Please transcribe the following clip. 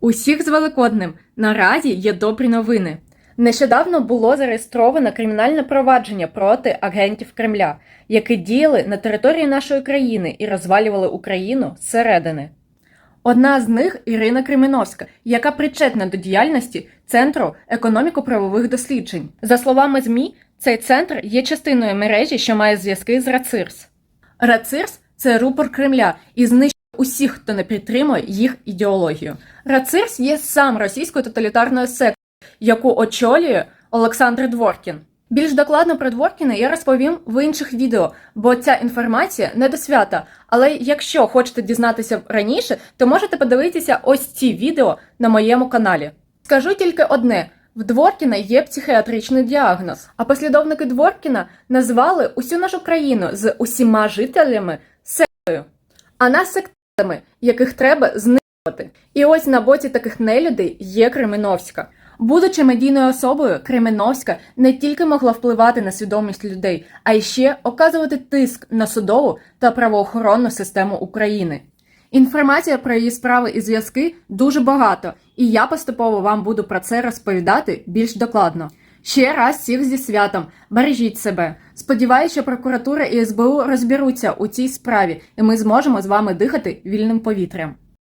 Усіх з Великоднем наразі є добрі новини. Нещодавно було зареєстровано кримінальне провадження проти агентів Кремля, які діяли на території нашої країни і розвалювали Україну зсередини. Одна з них Ірина Кременовська, яка причетна до діяльності Центру економіко-правових досліджень. За словами ЗМІ, цей центр є частиною мережі, що має зв'язки з РАЦИРС. РАЦИРС це рупор Кремля і знищує усіх, хто не підтримує їх ідеологію. РАЦИРС є сам російською тоталітарною сектою, яку очолює Олександр Дворкін. Більш докладно про Дворкіна я розповім в інших відео, бо ця інформація не до свята. Але якщо хочете дізнатися раніше, то можете подивитися ось ці відео на моєму каналі. Скажу тільки одне: в Дворкіна є психіатричний діагноз, а послідовники Дворкіна назвали усю нашу країну з усіма жителями сектою, а нас сектами, яких треба знищувати. І ось на боці таких нелюдей є Кременовська. Будучи медійною особою, Кременовська не тільки могла впливати на свідомість людей, а й ще оказувати тиск на судову та правоохоронну систему України. Інформація про її справи і зв'язки дуже багато, і я поступово вам буду про це розповідати більш докладно. Ще раз всіх зі святом, бережіть себе. Сподіваюся, що прокуратура і СБУ розберуться у цій справі, і ми зможемо з вами дихати вільним повітрям.